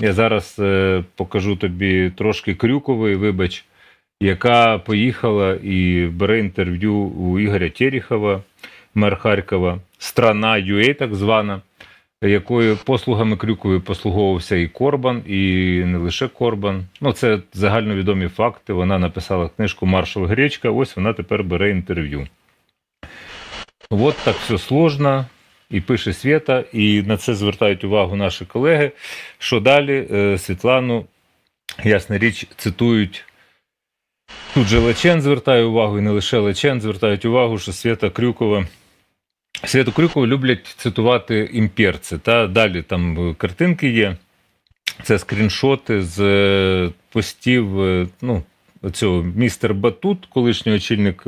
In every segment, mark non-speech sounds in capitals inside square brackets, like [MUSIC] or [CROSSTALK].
Я зараз е, покажу тобі трошки крюкової, вибач, яка поїхала і бере інтерв'ю у Ігоря Терехова, мер Харкова, страна UA так звана, якою послугами Крюкової послуговувався і Корбан, і не лише Корбан. Ну, це загальновідомі факти. Вона написала книжку Маршал Гречка. Ось вона тепер бере інтерв'ю. От так все сложно. І пише Свята, і на це звертають увагу наші колеги. Що далі е, Світлану, ясна річ, цитують. Тут же Лечен звертає увагу, і не лише Лечен звертають увагу, що Свята Крюкова. Святу Крюкову люблять цитувати імперці. Та далі там е, картинки є. Це скріншоти з е, постів ну, цього містер Батут, колишній очільник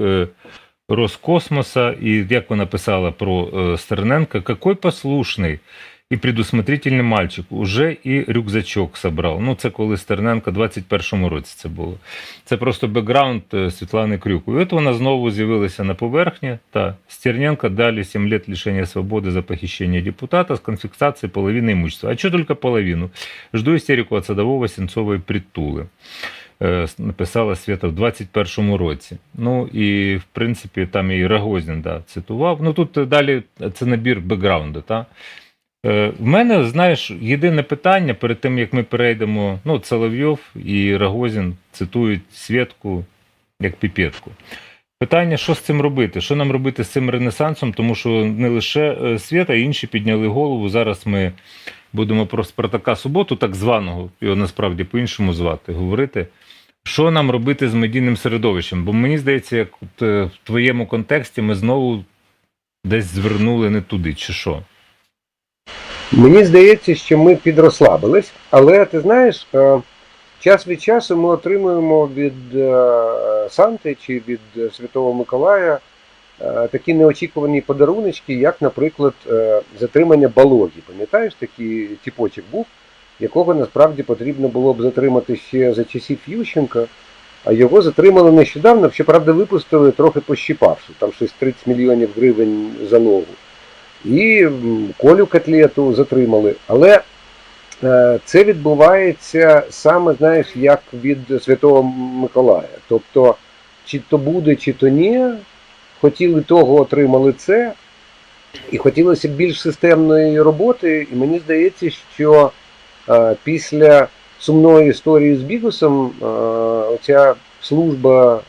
Роскосмоса, і як вона писала про е, Стерненка, какой послушний і предусмотрительний мальчик, уже і рюкзачок собрав. Ну, це коли Стерненка в 21-му році це було. Це просто бекграунд е, Світлани Крюкової. От вона знову з'явилася на поверхні. Та Стерненко дали 7 лет лишения свободы за похищение депутата с конфискацией половины имущества. А что только половину? Жду истерику от Садового, Сенцової притули. Е, Написала Свята в 21-му році. Ну і в принципі там і Рогозін да, цитував. Ну тут е, далі це набір бекграунду. Та? Е, В мене, знаєш, єдине питання перед тим, як ми перейдемо. Ну, Соловйов і Рогозін цитують Святку як піпетку. Питання, що з цим робити? Що нам робити з цим ренесансом? Тому що не лише е, Свята, інші підняли голову. Зараз ми будемо про Спартака Суботу, так званого, його насправді по-іншому звати, говорити. Що нам робити з медійним середовищем? Бо мені здається, як е, в твоєму контексті ми знову десь звернули не туди, чи що? Мені здається, що ми підрослабились, але ти знаєш, е, час від часу ми отримуємо від е, Санти чи від Святого Миколая такі неочікувані подаруночки, як, наприклад, затримання балогі. Пам'ятаєш, такий тіпочок був, якого насправді потрібно було б затримати ще за часів Ющенка, а його затримали нещодавно, щоправда, випустили трохи пощіпавши, там щось 30 мільйонів гривень за ногу. І Колю Котлету затримали. Але е, це відбувається саме, знаєш, як від Святого Миколая. Тобто, чи то буде, чи то ні, хотіли того, отримали це. І хотілося б більш системної роботи. І мені здається, що після сумної історії з Бігусом е, оця служба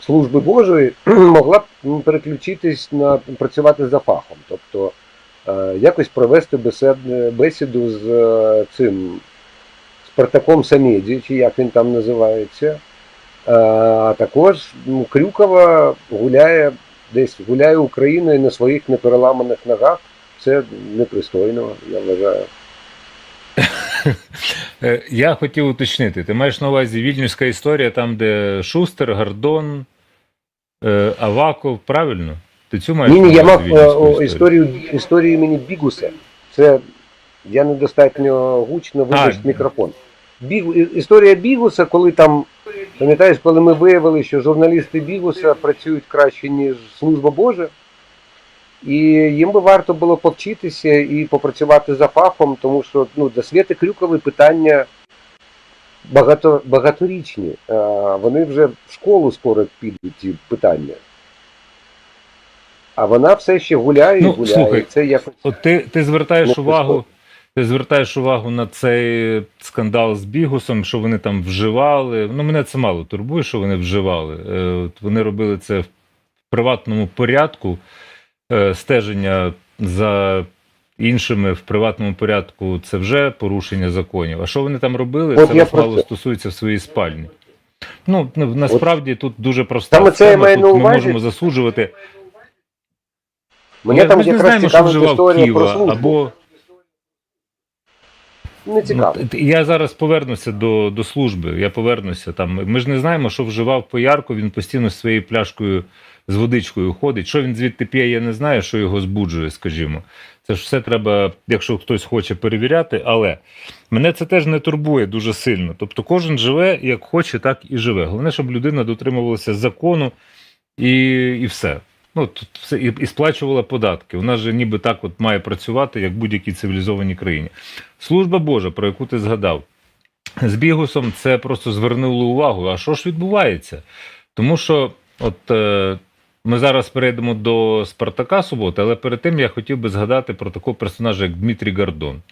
служби Божої [CLEARS THROAT] могла б м, переключитись на працювати за фахом, тобто е, якось провести бесіду з е, цим Спартаком Самеді, чи як він там називається. Е, А також м, Крюкова гуляє десь гуляє Україною на своїх непереламаних ногах. Це непристойно, я вважаю. Е, Я хотів уточнити, ти маєш на увазі вільнюська історія, там, де Шустер, Гордон, е, Аваков, правильно? Ти цю маєш Ні, ні, я мав е, історію, історію імені Бігуса. Це я недостатньо гучно вибач А. мікрофон. Біг, і- історія Бігуса, коли там, пам'ятаєш, коли ми виявили, що журналісти Бігуса працюють краще, ніж служба Божа, і їм би варто було повчитися і попрацювати за фахом, тому що ну, для Світи Крюкової питання багато, багаторічні. Вони вже в школу скоро підуть ці питання. А вона все ще гуляє і Ну, гуляє. слухай, це якось От ти, ти звертаєш Ну, увагу. Ти звертаєш увагу на цей скандал з Бігусом, що вони там вживали. Ну, мене це мало турбує, що вони вживали. Е, От вони робили це в приватному порядку, стеження за іншими в приватному порядку це вже порушення законів. А що вони там робили, От це я нас про стосується в своїй спальні. Ну, ну, насправді тут дуже проста Саме це схема, тут ми можемо засуджувати. Мені Ми- там ми не знаємо, що вживав службу. або Не цікаво. Ну, я зараз повернуся до, до служби. Я повернуся там. Ми ж не знаємо, що вживав поярку. Він постійно з своєю пляшкою з водичкою ходить. Що він звідти п'є, я не знаю, що його збуджує, скажімо. Це ж все треба, якщо хтось хоче перевіряти, але мене це теж не турбує дуже сильно. Тобто кожен живе як хоче, так і живе. Головне, щоб людина дотримувалася закону і, і все. Ну, тут все, і, і сплачувала податки. Вона ж ніби так от має працювати, як в будь-якій цивілізованій країні. Служба Божа, про яку ти згадав, з Бігусом це просто звернуло увагу. А що ж відбувається? Тому що, от е, ми зараз перейдемо до Спартака суботи, але перед тим я хотів би згадати про такого персонажа, як Дмитрій Гордон.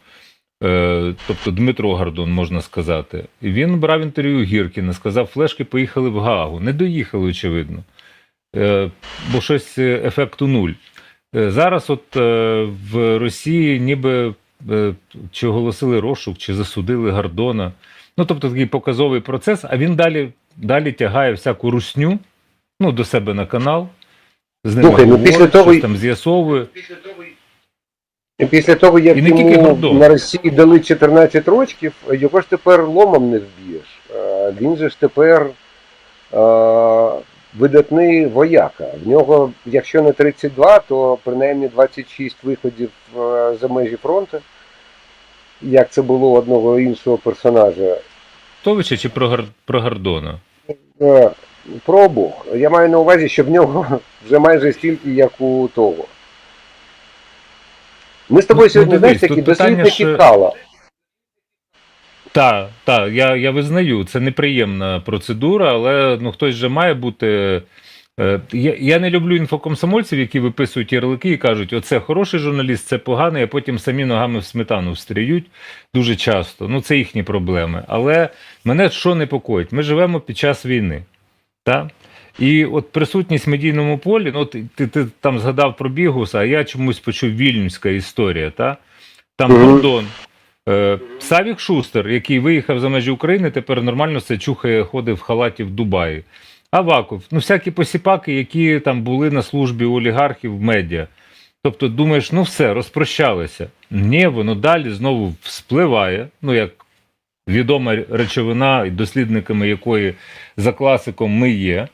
Е, тобто Дмитро Гордон, можна сказати. Він брав інтерв'ю Гіркіна, сказав, флешки поїхали в Гаагу. Не доїхали, очевидно. Е, бо щось е, ефекту нуль. Зараз, от в Росії, ніби чи оголосили розшук, чи засудили Гордона. Ну, тобто такий показовий процес, а він далі, далі тягає всяку русню ну, до себе на канал. З ними Слухай, ну, говорить, після того щось й- там з'ясовує. І після того, як І не тільки йому Гордон. на Росії дали 14 років, його ж тепер ломом не вб'єш. Е, Він же ж тепер е, видатний вояка. В нього, якщо не 32, то принаймні 26 виходів е, за межі фронту. Як це було у одного іншого персонажа. Товича чи про, Гар- про Гордона? Е, Про обох. Я маю на увазі, що в нього [LAUGHS] вже майже стільки, як у того. Ми з тобою Ну, сьогодні, ну, знаєш, дивись, такі дослідники що- кала. Так, так, я, я визнаю, це неприємна процедура, але ну хтось же має бути. е, Я, я не люблю інфокомсомольців, які виписують ярлики і кажуть, оце хороший журналіст, це поганий, а потім самі ногами в сметану встріють дуже часто. Ну, це їхні проблеми. Але мене що непокоїть? Ми живемо під час війни. Так? І от присутність в медійному полі, ну, ти, ти, ти там згадав про Бігуса, а я чомусь почув вільнюська історія. Та? Там Мгм. Гордон. Е, Савік Шустер, який виїхав за межі України, тепер нормально це чухає, ходив в халаті в Дубаї. Аваков, ну всякі посіпаки, які там були на службі у олігархів в медіа. Тобто думаєш, ну все, розпрощалися. Ні, воно далі знову вспливає, ну як відома речовина, дослідниками якої за класиком ми є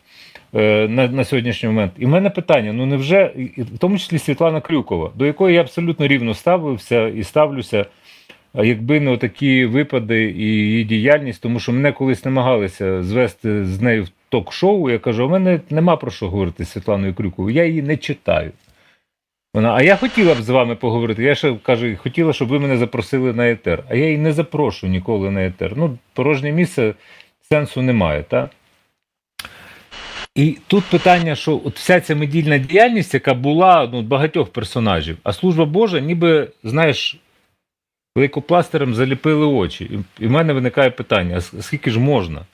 е, на, на сьогоднішній момент. І в мене питання: ну невже, в тому числі Світлана Крюкова, до якої я абсолютно рівно ставився і ставлюся, якби не такі випади і її діяльність, тому що мене колись намагалися звести з нею в ток-шоу. Я кажу, у мене нема про що говорити з Світланою Крюковою, я її не читаю. Вона, а я хотіла б з вами поговорити. Я ще кажу, хотіла, щоб ви мене запросили на етер. А я її не запрошую ніколи на етер. Ну, порожнє місце сенсу немає, так? І тут питання, що от вся ця медійна діяльність, яка була ну, багатьох персонажів, а служба Божа, ніби, знаєш, великопластирем заліпили очі. І в мене виникає питання: а скільки ж можна?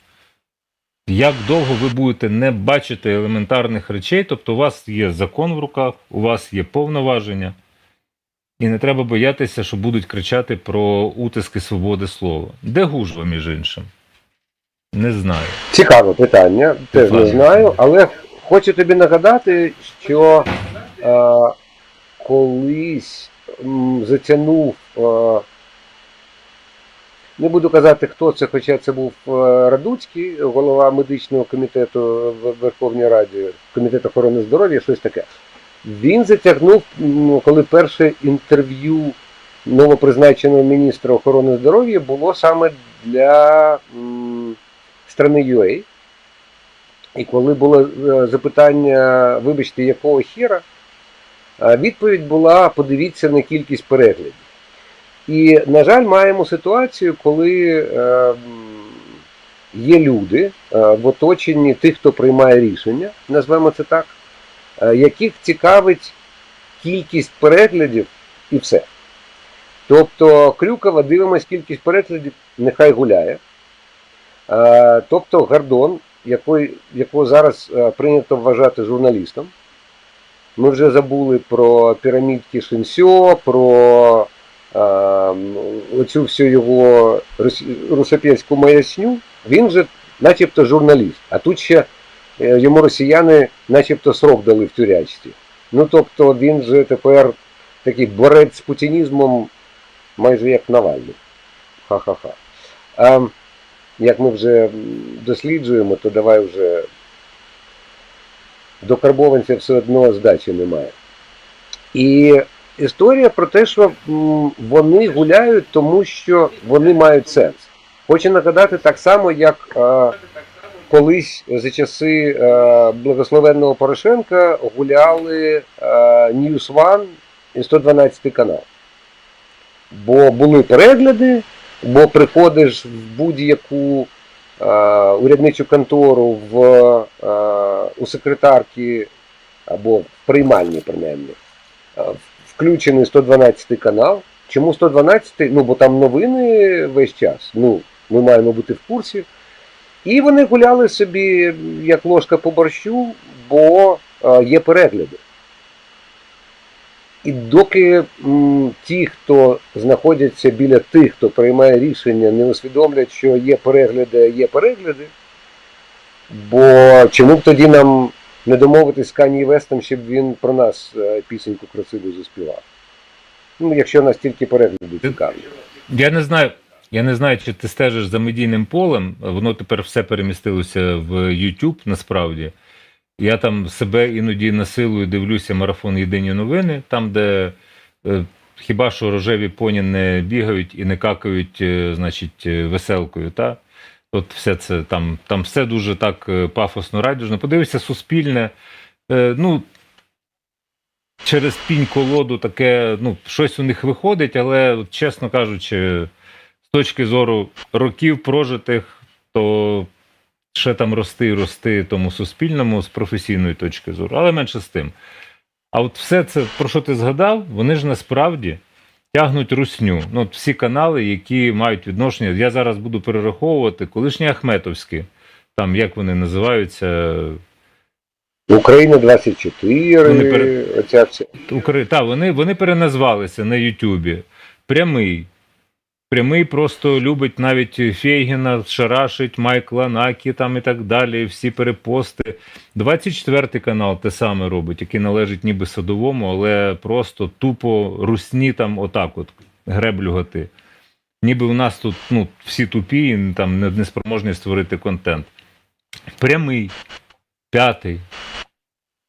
Як довго ви будете не бачити елементарних речей? Тобто, у вас є закон в руках, у вас є повноваження, і не треба боятися, що будуть кричати про утиски свободи слова. Де гужва, між іншим? Не знаю. Цікаве питання, теж не знаю, але хочу тобі нагадати, що е, колись затягнув, е, не буду казати, хто це, хоча це був е, Радуцький, голова медичного комітету в Верховній Раді, комітет охорони здоров'я, щось таке. Він затягнув, коли перше інтерв'ю новопризначеного міністра охорони здоров'я було саме для. страни UA. І коли було е, запитання, вибачте, якого хіра, відповідь була: подивіться на кількість переглядів. І, на жаль, маємо ситуацію, коли е, є люди е, в оточенні тих, хто приймає рішення, назвемо це так, е, яких цікавить кількість переглядів і все. Тобто Крюкова дивимось кількість переглядів, нехай гуляє. Тобто Гордон, якого зараз прийнято вважати журналістом. Ми вже забули про пірамідки Шинсьо, про оцю всю його рус- русопєцьку маясню. Він же начебто журналіст. А тут ще е, йому росіяни начебто срок дали в тюрячці. Ну тобто він же тепер такий борець з путінізмом майже як Навальний. Ха-ха-ха. Ем, як ми вже досліджуємо, то давай вже до карбованця все одно здачі немає. І історія про те, що вони гуляють, тому що вони мають сенс. Хочу нагадати так само, як е, колись за часи е, благословенного Порошенка гуляли е, News One і 112 канал. Бо були перегляди, бо приходиш в будь-яку урядничу контору в, у секретарки або в приймальні, принаймні, е, включений 112 канал. Чому 112? Ну, бо там новини весь час. Ну, ми маємо бути в курсі. І вони гуляли собі як ложка по борщу, бо е, є перегляди. І доки м, ті, хто знаходяться біля тих, хто приймає рішення, не усвідомлять, що є перегляди, є перегляди. Бо чому б тоді нам не домовитись з Кані Вестом, щоб він про нас е, пісеньку красиву заспівав? Ну, якщо нас тільки перегляди цікаві. Я не знаю. Я не знаю, чи ти стежиш за медійним полем. Воно тепер все перемістилося в YouTube, насправді. Я там себе іноді насилую дивлюся марафон Єдині новини, там, де е, хіба що рожеві поні не бігають і не какають, е, значить, е, веселкою. Та? От все це там, там все дуже так е, пафосно радіжно. Подивися, суспільне. Е, ну, через пінь колоду таке, ну, щось у них виходить, але, чесно кажучи, з точки зору років прожитих, то ще там рости і рости тому суспільному з професійної точки зору, але менше з тим. А от все це, про що ти згадав, вони ж насправді тягнуть русню. Ну, от всі канали, які мають відношення. Я зараз буду перераховувати колишні Ахметовські, там як вони називаються, Україна 24, Вони пере- оця вся. Украї... Та, вони, вони переназвалися на Ютубі. Прямий. Прямий просто любить навіть Фейгіна, шарашить, Майкла Накі там і так далі. Всі перепости. 24 канал те саме робить, який належить ніби садовому, але просто тупо русні там отак от греблюгати. Ніби у нас тут ну, всі тупі, і там не, не створити контент. Прямий, п'ятий.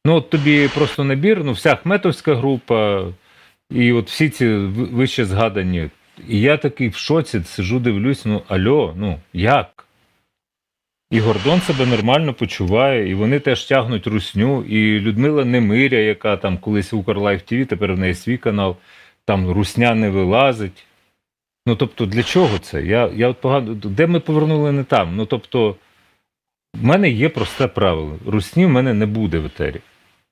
Ну, от тобі просто набір, ну, вся Ахметовська група, і от всі ці вище згадані. І я такий в шоці сижу, дивлюсь, ну альо, ну як? І Гордон себе нормально почуває, і вони теж тягнуть русню. І Людмила Немиря, яка там колись Укрлайф ТВ, тепер в неї свій канал, там русня не вилазить. Ну тобто, для чого це? Я, я от погано. Де ми повернули не там? Ну тобто, в мене є просте правило: русні в мене не буде в етері.